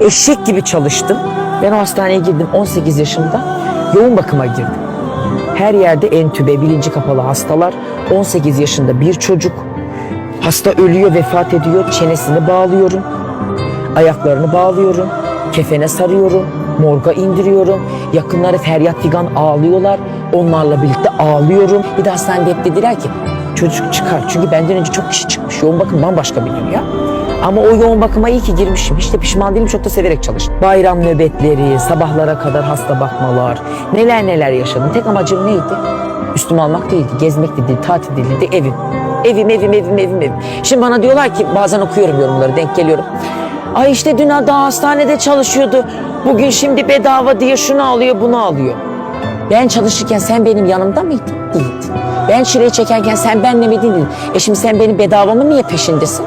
Eşek gibi çalıştım. Ben o hastaneye girdim 18 yaşında. Yoğun bakıma girdim. Her yerde entübe, bilinci kapalı hastalar. 18 yaşında bir çocuk. Hasta ölüyor, vefat ediyor. Çenesini bağlıyorum. Ayaklarını bağlıyorum. Kefene sarıyorum. Morga indiriyorum. Yakınları feryat figan ağlıyorlar. Onlarla birlikte ağlıyorum. Bir de hastanede hep dediler ki çocuk çıkar. Çünkü benden önce çok kişi çıkmış. Yoğun bakım bambaşka bir dünya. Ama o yoğun bakıma iyi ki girmişim. Hiç de pişman değilim. Çok da severek çalıştım. Bayram nöbetleri, sabahlara kadar hasta bakmalar. Neler neler yaşadım. Tek amacım neydi? Üstüme almak değildi. Gezmek de değil, tatil de değildi. Evim. Evim, evim, evim, evim, evim. Şimdi bana diyorlar ki bazen okuyorum yorumları, denk geliyorum. Ay işte dün daha hastanede çalışıyordu. Bugün şimdi bedava diye şunu alıyor, bunu alıyor. Ben çalışırken sen benim yanımda mıydın? Değildin. Ben çileyi çekerken sen benle miydin? E şimdi sen benim bedavamı niye peşindesin?